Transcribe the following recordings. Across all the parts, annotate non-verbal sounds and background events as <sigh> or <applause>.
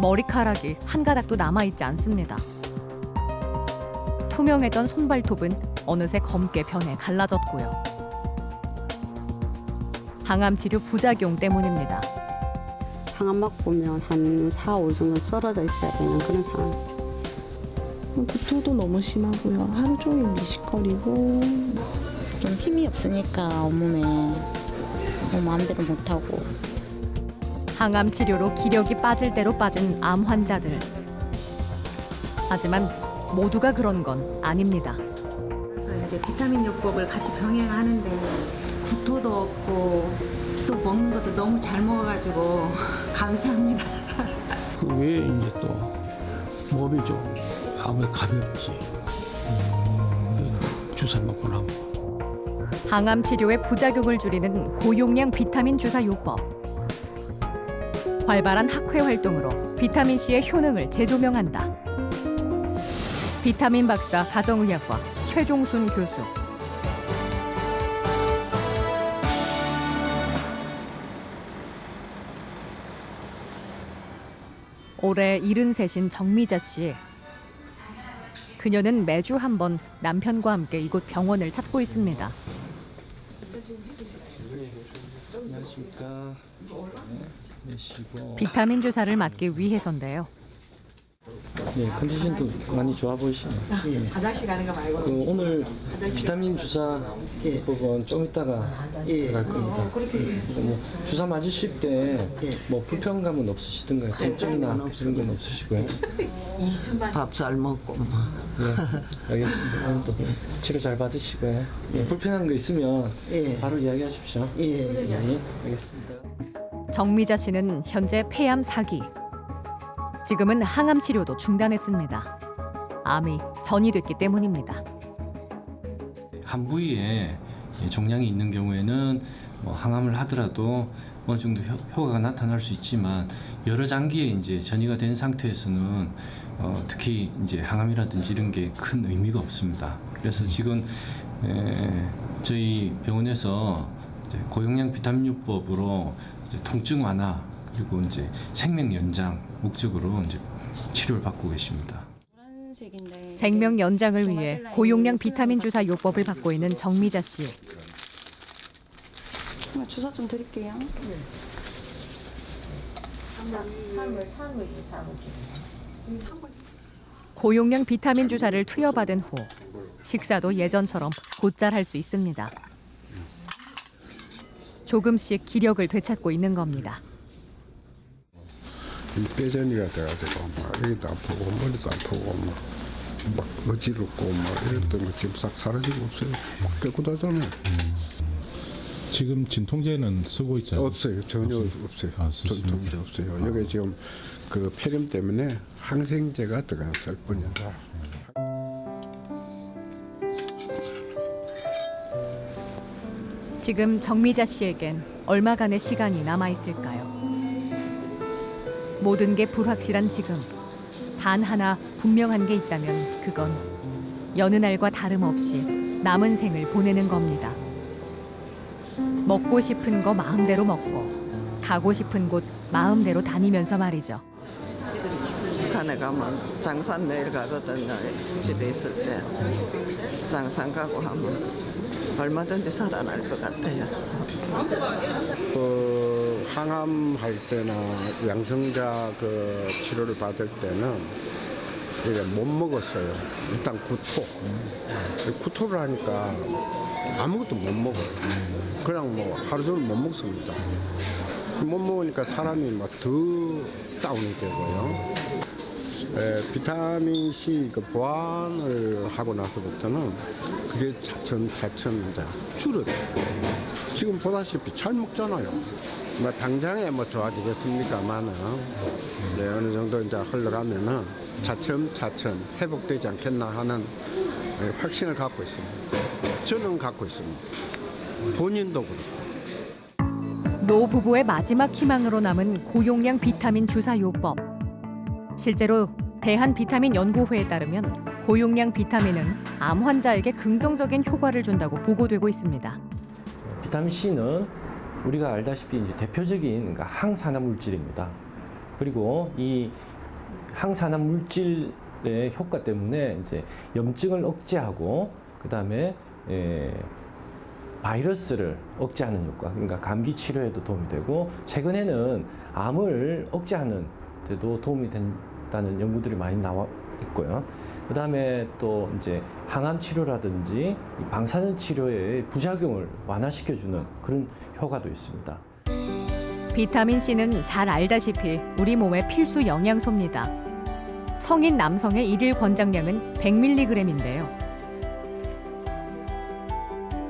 머리카락이 한 가닥도 남아있지 않습니다. 투명했던 손발톱은 어느새 검게 변해 갈라졌고요. 항암 치료 부작용 때문입니다. 항암 맞고 오면 한 4, 5일 정도 쓰러져 있어야 되는 그런 상황이죠. 구토도 너무 심하고요. 하루 종일 미식거리고 좀 힘이 없으니까 온몸에 뭐 마음대로 못하고 항암 치료로 기력이 빠질 대로 빠진 암 환자들. 하지만 모두가 그런 건 아닙니다. 그래서 이제 비타민 요법을 같이 병행하는데 구토도 없고 또 먹는 것도 너무 잘 먹어가지고 <laughs> 감사합니다. 그 외에 이제 또 몸이 좀 아무래도 가볍지. 그 주사 맞고 나면. 항암 치료의 부작용을 줄이는 고용량 비타민 주사 요법. 활발한 학회 활동으로 비타민 C의 효능을 재조명한다. 비타민 박사 가정의학과 최종순 교수. 올해 73인 정미자 씨. 그녀는 매주 한 번 남편과 함께 이곳 병원을 찾고 있습니다. 안녕하십니까. 네. 비타민 주사를 맞기 위해서인데요. 네, 컨디션도 많이 좋아 보이시네요. 화장실 가는 거 말고. 그 오늘 비타민 주사 부분 좀 이따가 들어갈 겁니다. 그뭐 주사 맞으실 때 뭐 불편감은 없으시던가요? 통증이나 그런 건 없으시고요? 밥잘 먹고 뭐. 네, 알겠습니다. 오늘도 치료 잘 받으시고요. 네, 불편한 거 있으면 예. 바로 이야기하십시오. 예, 예. 네, 알겠습니다. 정미자 씨는 현재 폐암 4기. 지금은 항암 치료도 중단했습니다. 암이 전이 됐기 때문입니다. 한 부위에 종양이 있는 경우에는 뭐 항암을 하더라도 어느 정도 효, 효과가 나타날 수 있지만 여러 장기에 이제 전이가 된 상태에서는 어, 특히 이제 항암이라든지 이런 게 큰 의미가 없습니다. 그래서 지금 에, 저희 병원에서 고용량 비타민요법으로 통증 완화 그리고 이제 생명 연장 목적으로 이제 치료를 받고 계십니다. 생명 연장을 위해 고용량 비타민 주사 요법을 받고 있는 정미자 씨. 주사 좀 드릴게요. 고용량 비타민 주사를 투여받은 후 식사도 예전처럼 곧잘 할 수 있습니다. 조금씩 기력을 되찾고 있는 겁니다. 이 뼈전이가 돼가지고 막 여기도 아프고 머리도 아프고 막, 막 어지럽고 막 이랬던 거 지금 싹 사라지고 없어요. 깨끗하잖아요. 지금 진통제는 쓰고 있잖아요. 없어요. 전혀 없어요. 아, 쓰시는 전통제 없어요. 여기 지금 그 폐렴 때문에 항생제가 들어갔을 뿐이다. 지금 정미자 씨에겐 얼마간의 시간이 남아 있을까요? 모든 게 불확실한 지금 단 하나 분명한 게 있다면 그건 여느 날과 다름없이 남은 생을 보내는 겁니다. 먹고 싶은 거 마음대로 먹고 가고 싶은 곳 마음대로 다니면서 말이죠. 산에 가면 장산 매일 가거든요. 집에 있을 때 장산 가고 하면 얼마든지 살아날 것 같아요. 그 항암할 때나 양성자 그 치료를 받을 때는 이게 못 먹었어요. 일단 구토. 구토를 하니까 아무것도 못 먹어요. 그냥 뭐 하루 종일 못 먹습니다. 그못 먹으니까 사람이 막 더 다운이 되고요. 에, 비타민 C 그 보완을 하고 나서부터는 그게 차츰 이제 줄어들어요. 지금 보다시피 잘 먹잖아요. 뭐 당장에 뭐 좋아지겠습니까만은 네, 어느 정도 이제 흘러가면은 차츰 차츰 회복되지 않겠나 하는 예, 확신을 갖고 있습니다. 저는 갖고 있습니다. 본인도 그렇고. 노 부부의 마지막 희망으로 남은 고용량 비타민 주사 요법. 실제로 대한 비타민 연구회에 따르면 고용량 비타민은 암 환자에게 긍정적인 효과를 준다고 보고되고 있습니다. 비타민 C는 우리가 알다시피 이제 대표적인 그러니까 항산화 물질입니다. 그리고 이 항산화 물질의 효과 때문에 이제 염증을 억제하고 그다음에 에, 바이러스를 억제하는 효과, 그러니까 감기 치료에도 도움이 되고 최근에는 암을 억제하는 데도 도움이 된 다는 연구들이 많이 나와 있고요. 그 다음에 또 이제 항암 치료라든지 이 방사능 치료의 부작용을 완화시켜주는 그런 효과도 있습니다. 비타민 C는 잘 알다시피 우리 몸의 필수 영양소입니다. 성인 남성의 일일 권장량은 100mg인데요.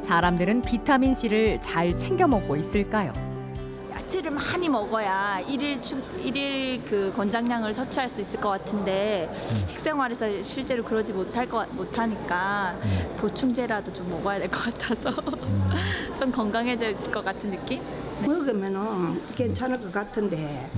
사람들은 비타민 C를 잘 챙겨 먹고 있을까요? 야채를 많이 먹어야 일일 충, 일일 그 권장량을 섭취할 수 있을 것 같은데 식생활에서 실제로 그러지 못할 것 못하니까 보충제라도 좀 먹어야 될 것 같아서 <laughs> 좀 건강해질 것 같은 느낌? 먹으면은 괜찮을 것 같은데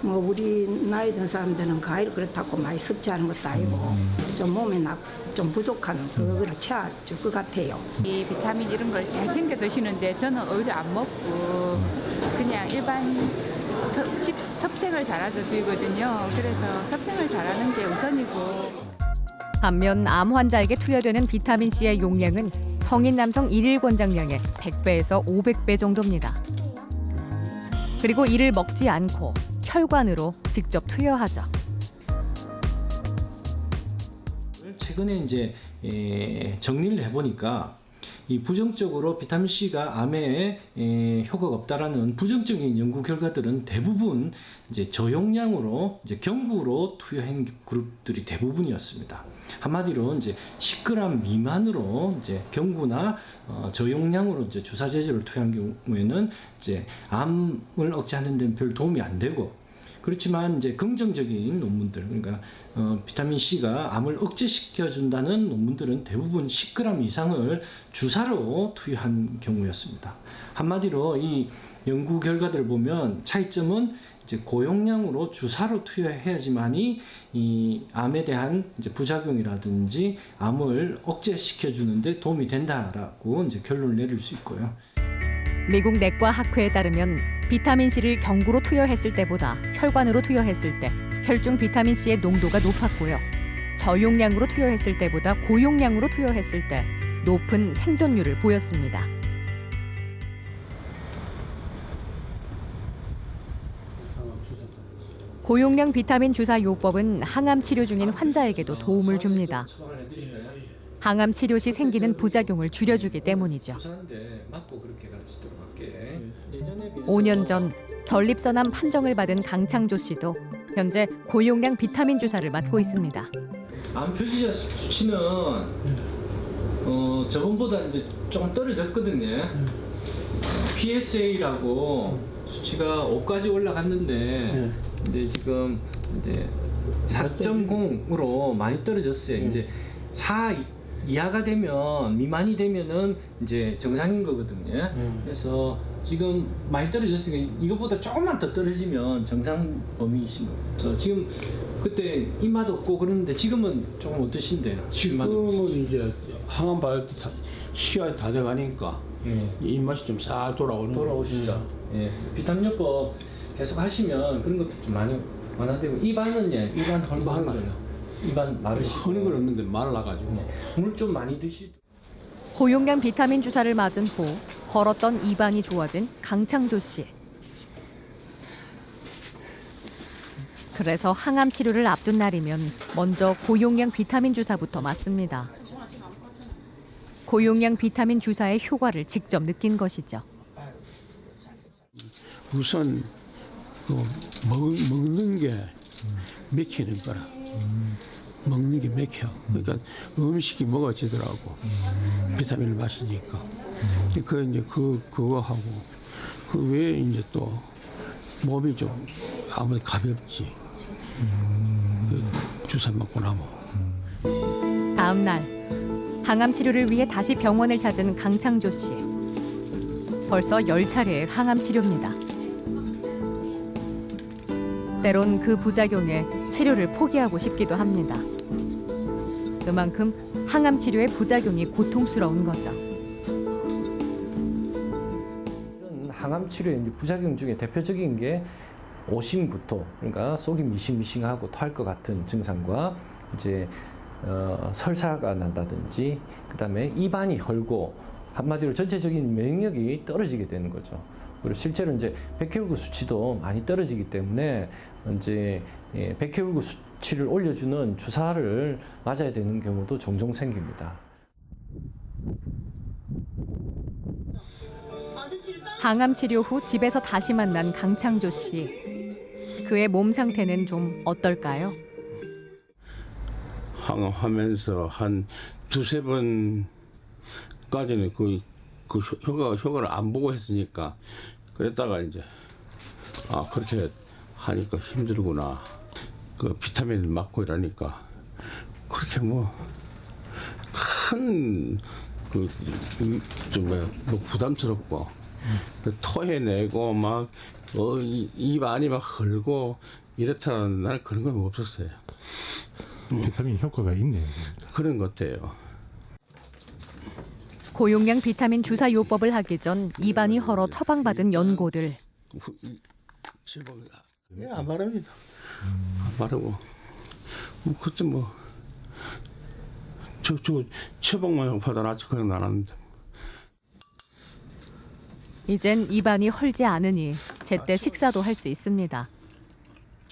뭐 우리 나이 든 사람들은 과일 그렇다고 많이 섭취하는 것도 아니고 좀 몸에 나, 좀 부족한 그거를 채워줄 것 같아요. 이 비타민 이런 걸 잘 챙겨 드시는데 저는 오히려 안 먹고 그냥 일반 섭, 식- 섭생을 잘해서 주의거든요. 그래서 섭생을 잘하는 게 우선이고. 반면 암 환자에게 투여되는 비타민 C의 용량은 성인 남성 일일 권장량의 100배에서 500배 정도입니다. 그리고 이를 먹지 않고 혈관으로 직접 투여하죠. 최근에 이제 에, 정리를 해보니까 이 부정적으로 비타민 C가 암에 에, 효과가 없다라는 부정적인 연구 결과들은 대부분 이제 저용량으로 이제 경부로 투여한 그룹들이 대부분이었습니다. 한마디로 이제 10g 미만으로 이제 경구나 어, 저용량으로 이제 주사 제제를 투여한 경우에는 이제 암을 억제하는 데는 별 도움이 안 되고 그렇지만 이제 긍정적인 논문들 그러니까 어, 비타민 C가 암을 억제시켜 준다는 논문들은 대부분 10g 이상을 주사로 투여한 경우였습니다. 한마디로 이 연구 결과들을 보면 차이점은 이제 고용량으로 주사로 투여해야지만이 이 암에 대한 이제 부작용이라든지 암을 억제시켜 주는데 도움이 된다라고 이제 결론을 내릴 수 있고요. 미국 내과 학회에 따르면 비타민 C를 경구로 투여했을 때보다 혈관으로 투여했을 때 혈중 비타민 C의 농도가 높았고요. 저용량으로 투여했을 때보다 고용량으로 투여했을 때 높은 생존율을 보였습니다. 고용량 비타민 주사 요법은 항암 치료 중인 환자에게도 도움을 줍니다. 항암 치료 시 생기는 부작용을 줄여주기 때문이죠. 주사인데 맞고 그렇게 가시도록 할게. 예전에 비해서 5년 전 전립선암 판정을 받은 강창조 씨도 현재 고용량 비타민 주사를 맞고 있습니다. 암 표시자 수- 수치는 어, 저번보다 이제 조금 떨어졌거든요. PSA라고 수치가 5까지 올라갔는데 이제 지금 이제 4.0으로 많이 떨어졌어요. 이제 4 이하가 되면 미만이 되면은 이제 정상인 거거든요. 그래서 지금 많이 떨어졌으니까 이것보다 조금만 더 떨어지면 정상 범위이신 거예요. 그래서 지금 그때 입맛 없고 그러는데 지금은 조금 어떠신데요? 입맛 없- 지금은 이제 항암 받을 때 다- 시간이 다 돼가니까 예. 입맛이 좀 싹 돌아오는 돌아오시죠. 예. 비타민요법 계속 하시면 그런 것도 좀 많이 완화되고 입안은 예, 입안 헐거한 거예요. 입안 마르시고 허는 건 없는데 말라가지고 물 좀 많이 드시. 고용량 비타민 주사를 맞은 후 벌었던 입안이 좋아진 강창조 씨. 그래서 항암 치료를 앞둔 날이면 먼저 고용량 비타민 주사부터 맞습니다. 고용량 비타민 주사의 효과를 직접 느낀 것이죠. 우선 그 먹, 먹는 게 맥히는 거라 먹는 게 맥혀. 그러니까 음식이 먹어지더라고. 비타민을 마시니까. 그 이제 그 그거 하고 그 외에 이제 또 몸이 좀 아무래도 가볍지. 그 주사 맞고 나면. 다음 날 항암 치료를 위해 다시 병원을 찾은 강창조 씨. 벌써 열 차례의 항암 치료입니다. 때론 그 부작용에 치료를 포기하고 싶기도 합니다. 그만큼 항암 치료의 부작용이 고통스러운 거죠. 이런 항암 치료의 부작용 중에 대표적인 게 오심부터 그러니까 속이 미싱미싱하고 토할 것 같은 증상과 이제 어, 설사가 난다든지 그다음에 입안이 헐고 한마디로 전체적인 면역력이 떨어지게 되는 거죠. 그리고 실제로 이제 백혈구 수치도 많이 떨어지기 때문에 이제 예, 백혈구 수치를 올려주는 주사를 맞아야 되는 경우도 종종 생깁니다. 항암 치료 후 집에서 다시 만난 강창조 씨. 그의 몸 상태는 좀 어떨까요? 항암하면서 한 두세 번까지는 그, 그 효- 효과, 효과를 안 보고 했으니까 그랬다가 이제 아 그렇게 하니까 힘들구나 그 비타민을 맞고 이러니까 그렇게 뭐 뭐큰그좀 뭐야 뭐 부담스럽고 그 토해내고 막입 안이 막 헐고 이렇다는 날 그런 건 없었어요. 비타민 효과가 있네요. 그런 것 같아요. 고용량 비타민 주사 요법을 하기 전 입안이 헐어 처방받은 연고들. 예, 안 바릅니다. 안 바르고 뭐 그때 뭐 저 저 처방만 받아놨지 그냥 나눴는데 이젠 입안이 헐지 않으니 제때 식사도 할 수 있습니다.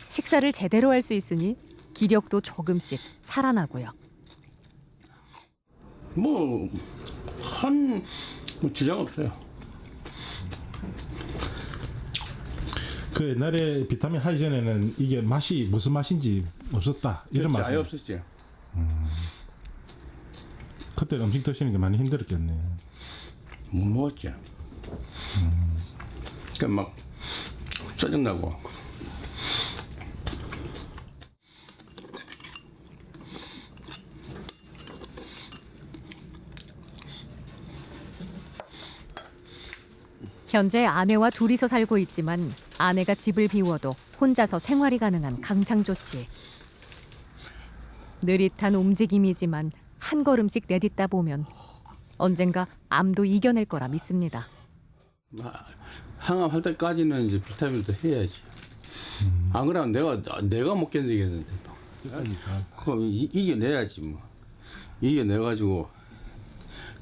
식사를 제대로 할 수 있으니 기력도 조금씩 살아나고요. 뭐 한 뭐 지장 없어요. 그 옛날에 비타민 하기 전에는 이게 맛이 무슨 맛인지 없었다 이런 말. 아예 없었지. 그때 음식 드시는 게 많이 힘들었겠네. 못 먹었지. 그러니까 막 짜증나고 현재 아내와 둘이서 살고 있지만 아내가 집을 비워도 혼자서 생활이 가능한 강창조 씨. 느릿한 움직임이지만 한 걸음씩 내딛다 보면 언젠가 암도 이겨낼 거라 믿습니다. 막 항암할 때까지는 이제 비타민도 해야지. 안 그러면 내가 내가 못 견디겠는데. 그 이- 이겨내야지 뭐. 이겨내 가지고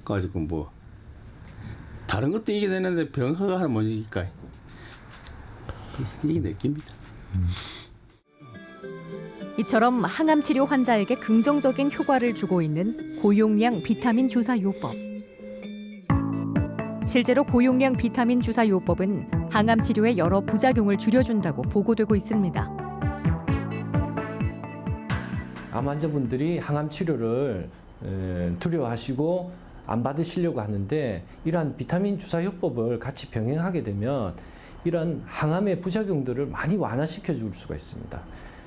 가지고 뭐 다른 것도 이겨내는데 병허가 하나 못 이길까? 이겨내깁니다. 이처럼 항암 치료 환자에게 긍정적인 효과를 주고 있는 고용량 비타민 주사 요법. 실제로 고용량 비타민 주사 요법은 항암 치료의 여러 부작용을 줄여준다고 보고되고 있습니다. 암 환자분들이 항암 치료를 에, 두려워하시고 안 받으시려고 하는데 이러한 비타민 주사 요법을 같이 병행하게 되면 이런 항암의 부작용들을 많이 완화시켜 줄 수가 있습니다.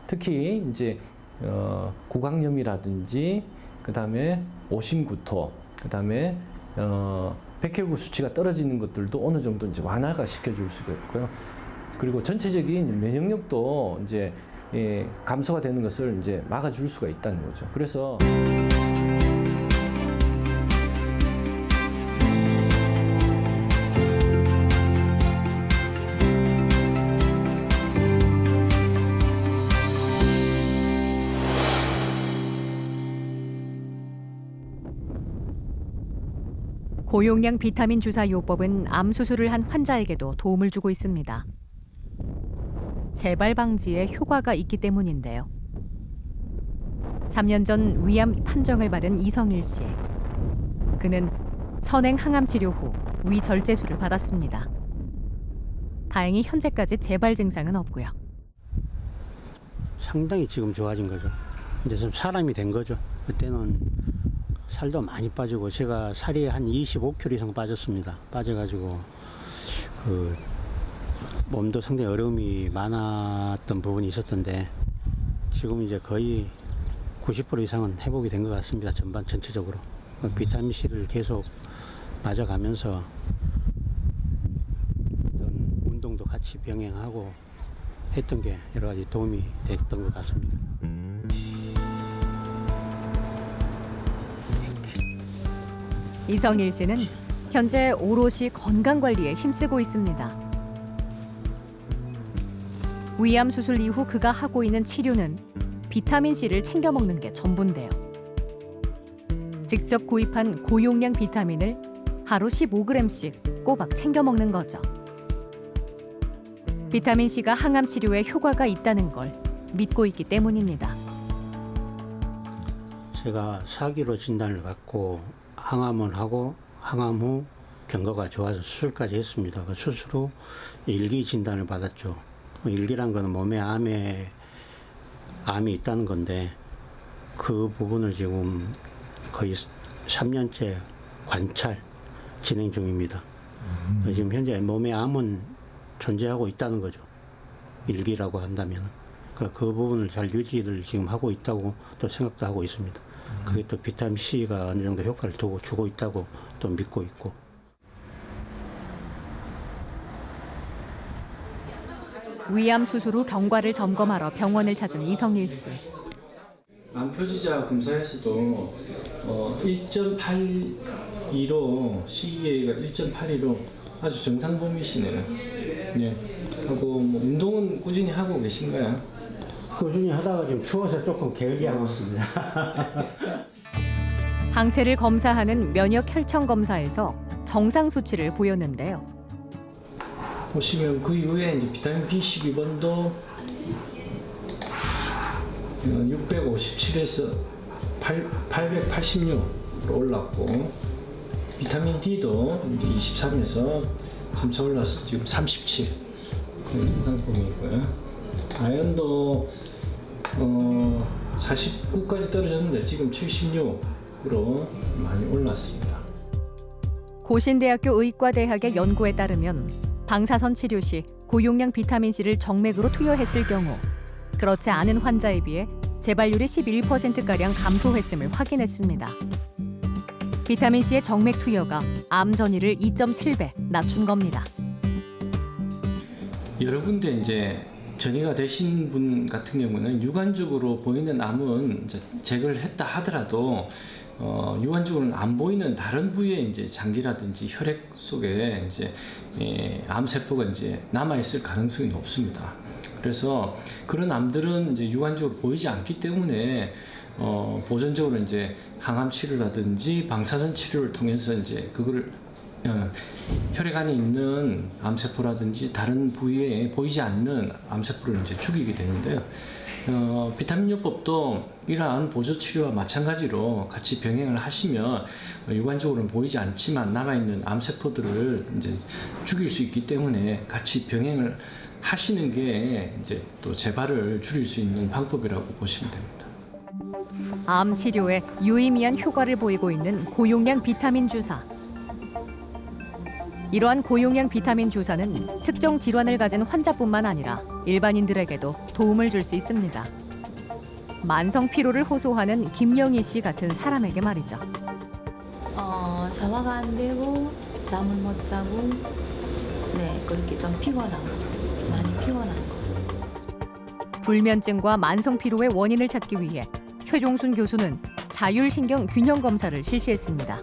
특히 이제 어, 구강염이라든지 그다음에 오심구토 그다음에 어, 백혈구 수치가 떨어지는 것들도 어느 정도 이제 완화가 시켜 줄 수가 있고요. 그리고 전체적인 면역력도 이제 예, 감소가 되는 것을 이제 막아줄 수가 있다는 거죠. 그래서 고용량 비타민 주사 요법은 암 수술을 한 환자에게도 도움을 주고 있습니다. 재발 방지에 효과가 있기 때문인데요. 3년 전 위암 판정을 받은 이성일 씨. 그는 선행 항암 치료 후 위절제술을 받았습니다. 다행히 현재까지 재발 증상은 없고요. 상당히 지금 좋아진 거죠. 이제 좀 사람이 된 거죠. 그때는 살도 많이 빠지고 제가 살이 한 25kg 이상 빠졌습니다. 빠져가지고 그 몸도 상당히 어려움이 많았던 부분이 있었던데 지금 이제 거의 90% 이상은 회복이 된 것 같습니다. 전반 전체적으로 그 비타민 C를 계속 맞아가면서 어떤 운동도 같이 병행하고 했던 게 여러 가지 도움이 됐던 것 같습니다. 이성일 씨는 현재 오롯이 건강 관리에 힘쓰고 있습니다. 위암 수술 이후 그가 하고 있는 치료는 비타민 C를 챙겨 먹는 게 전부인데요. 직접 구입한 고용량 비타민을 하루 15g씩 꼬박 챙겨 먹는 거죠. 비타민 C가 항암 치료에 효과가 있다는 걸 믿고 있기 때문입니다. 제가 사기로 진단을 받고 항암을 하고 항암 후 경과가 좋아서 수술까지 했습니다. 그 수술 후 일기 진단을 받았죠. 일기란 거는 몸에 암에 암이 있다는 건데 그 부분을 지금 거의 3년째 관찰 진행 중입니다. 지금 현재 몸에 암은 존재하고 있다는 거죠. 일기라고 한다면 그, 그 부분을 잘 유지를 지금 하고 있다고 또 생각도 하고 있습니다. 그게 또 비타민 C가 어느 정도 효과를 두고 주고 있다고 또 믿고 있고. 위암 수술 후 경과를 점검하러 병원을 찾은 이성일 씨. 암 표지자 검사에서도 어, 1.82로 CEA가 1.82로 아주 정상 범위시네요. 네. 하고 뭐 운동은 꾸준히 하고 계신가요? 꾸준히 하다가 좀 추워서 조금 게을리 하고 있습니다. <laughs> 항체를 검사하는 면역 혈청 검사에서 정상 수치를 보였는데요. 보시면 그 이후에 이제 비타민 B12번도 657에서 886으로 올랐고 비타민 D도 23에서 점차 올라서 지금 37 정상범위고요. 아연도 어, 49까지 떨어졌는데 지금 76으로 많이 올랐습니다. 고신대학교 의과대학의 연구에 따르면 방사선 치료 시 고용량 비타민 C를 정맥으로 투여했을 경우 그렇지 않은 환자에 비해 재발률이 11%가량 감소했음을 확인했습니다. 비타민 C의 정맥 투여가 암 전이를 2.7배 낮춘 겁니다. 여러 군데 이제 전이가 되신 분 같은 경우는 유관적으로 보이는 암은 이제 제거를 했다 하더라도 어, 유관적으로는 안 보이는 다른 부위에 이제 장기라든지 혈액 속에 이제 예, 암 세포가 이제 남아 있을 가능성이 높습니다. 그래서 그런 암들은 이제 유관적으로 보이지 않기 때문에 어, 보존적으로 이제 항암 치료라든지 방사선 치료를 통해서 이제 어, 혈액 안에 있는 암세포라든지 다른 부위에 보이지 않는 암세포를 이제 죽이게 되는데요. 어, 비타민 요법도 이러한 보조 치료와 마찬가지로 같이 병행을 하시면 유관적으로는 보이지 않지만 남아있는 암세포들을 이제 죽일 수 있기 때문에 같이 병행을 하시는 게 이제 또 재발을 줄일 수 있는 방법이라고 보시면 됩니다. 암 치료에 유의미한 효과를 보이고 있는 고용량 비타민 주사. 이러한 고용량 비타민 주사는 특정 질환을 가진 환자뿐만 아니라 일반인들에게도 도움을 줄 수 있습니다. 만성 피로를 호소하는 김영희 씨 같은 사람에게 말이죠. 어, 소화가 안 되고 잠을 못 자고 네 그렇게 좀 피곤한 거 많이 피곤한 거 불면증과 만성 피로의 원인을 찾기 위해 최종순 교수는 자율신경 균형 검사를 실시했습니다.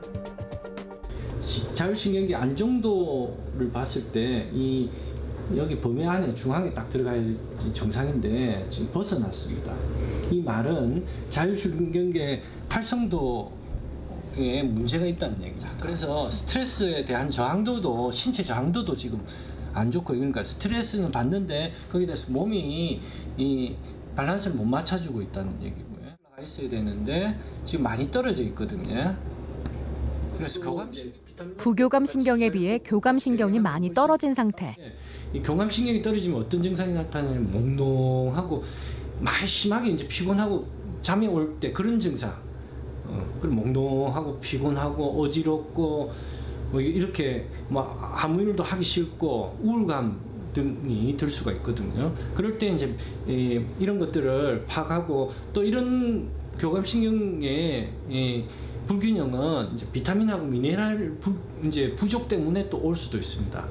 자율신경계 안정도를 봤을 때 이 여기 범위 안에 중앙에 딱 들어가야지 정상인데 지금 벗어났습니다. 이 말은 자율신경계 활성도 에 문제가 있다는 얘기죠. 그래서 스트레스에 대한 저항도도 신체 저항도도 지금 안 좋고 그러니까 스트레스는 받는데 거기에 대해서 몸이 이 밸런스를 못 맞춰주고 있다는 얘기고요. 가 있어야 되는데 지금 많이 떨어져 있거든요. 그래서 교감신 부교감 신경에 비해 교감 신경이 많이 떨어진 상태. 이 교감 신경이 떨어지면 어떤 증상이 나타나냐면 몽롱하고 많이 심하게 이제 피곤하고 잠이 올 때 그런 증상. 어, 그리고 몽롱하고 피곤하고 어지럽고 뭐 이렇게 뭐 아무 일도 하기 싫고 우울감 등이 들 수가 있거든요. 그럴 때 이제 이, 이런 것들을 파악하고 또 이런 교감 신경의 이, 불균형은 이제 비타민하고 미네랄 부, 이제 부족 때문에 또 올 수도 있습니다.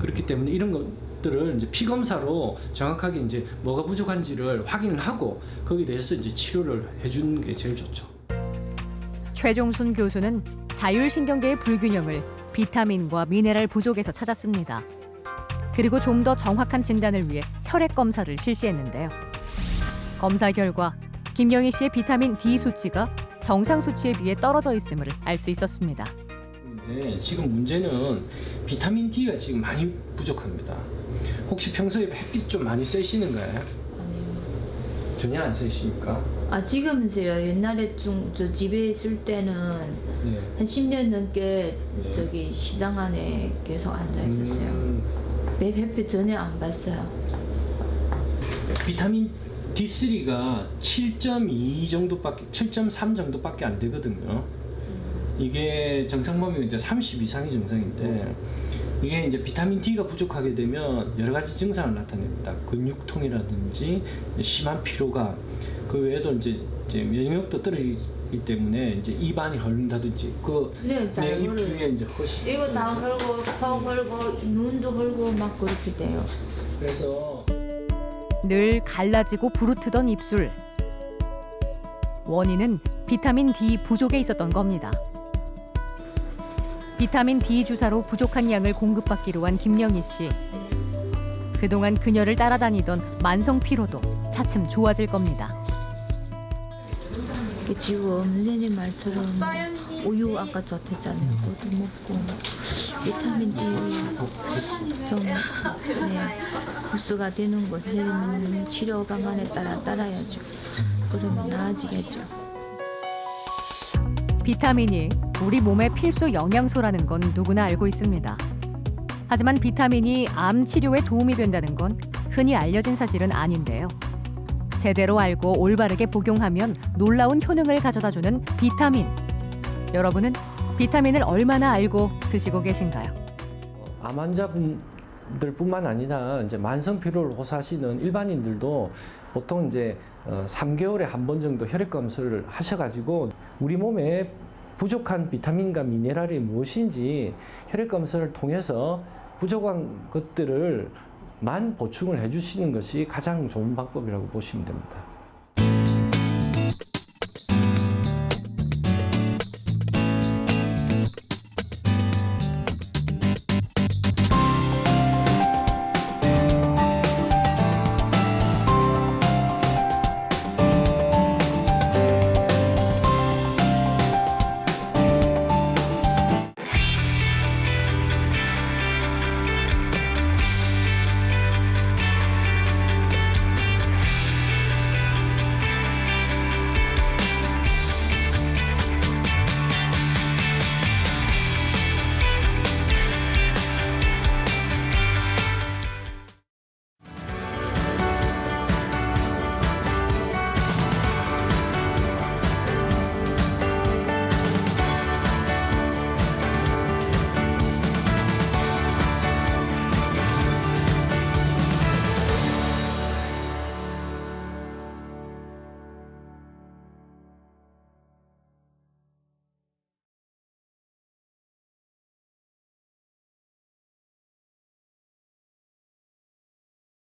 그렇기 때문에 이런 것들을 이제 피 검사로 정확하게 이제 뭐가 부족한지를 확인을 하고 거기에 대해서 이제 치료를 해주는 게 제일 좋죠. 최종순 교수는 자율신경계의 불균형을 비타민과 미네랄 부족에서 찾았습니다. 그리고 좀 더 정확한 진단을 위해 혈액 검사를 실시했는데요. 검사 결과 김영희 씨의 비타민 D 수치가 정상 수치에 비해 떨어져 있음을 알 수 있었습니다. 네, 지금 문제는 비타민 D가 지금 많이 부족합니다. 혹시 평소에 햇빛 좀 많이 쐬시는가요? 전혀 안 쐬십니까? 아 지금은요. 옛날에 좀 저 집에 있을 때는 네. 한 10년 넘게 네. 저기 시장 안에 계속 앉아 있었어요. 음, 매 햇빛 전혀 안 봤어요. 비타민 D3가 7.2 정도밖에 7.3 정도밖에 안 되거든요. 이게 정상 범위가 이제 30 이상이 정상인데 이게 이제 비타민 D가 부족하게 되면 여러 가지 증상을 나타냅니다. 근육통이라든지 심한 피로감, 그 외에도 이제, 이제 면역력도 떨어지기 때문에 이제 입안이 헐린다든지 그 네, 잘 헐어요. 주위에 이제 허시 이거 다 헐고 코 헐고 눈도 헐고 막 그렇게 돼요. 그래서 늘 갈라지고 부르트던 입술. 원인은 비타민 D 부족에 있었던 겁니다. 비타민 D 주사로 부족한 양을 공급받기로 한 김영희 씨. 그동안 그녀를 따라다니던 만성 피로도 차츰 좋아질 겁니다. 그 지금 선생님 말처럼 우유 아까 좋댔잖아요. 그것도 먹고 비타민 D 좀 네, 흡수가 되는 거 선생님 치료 방안에 따라 따라야죠. 그러면 나아지겠죠. 비타민이 우리 몸의 필수 영양소라는 건 누구나 알고 있습니다. 하지만 비타민이 암 치료에 도움이 된다는 건 흔히 알려진 사실은 아닌데요. 제대로 알고 올바르게 복용하면 놀라운 효능을 가져다 주는 비타민. 여러분은 비타민을 얼마나 알고 드시고 계신가요? 암 환자분들뿐만 아니라 이제 만성 피로를 호소하시는 일반인들도 보통 이제 어, 3개월에 한 번 정도 혈액 검사를 하셔가지고 우리 몸에 부족한 비타민과 미네랄이 무엇인지 혈액 검사를 통해서 부족한 것들을 만 보충을 해주시는 것이 가장 좋은 방법이라고 보시면 됩니다.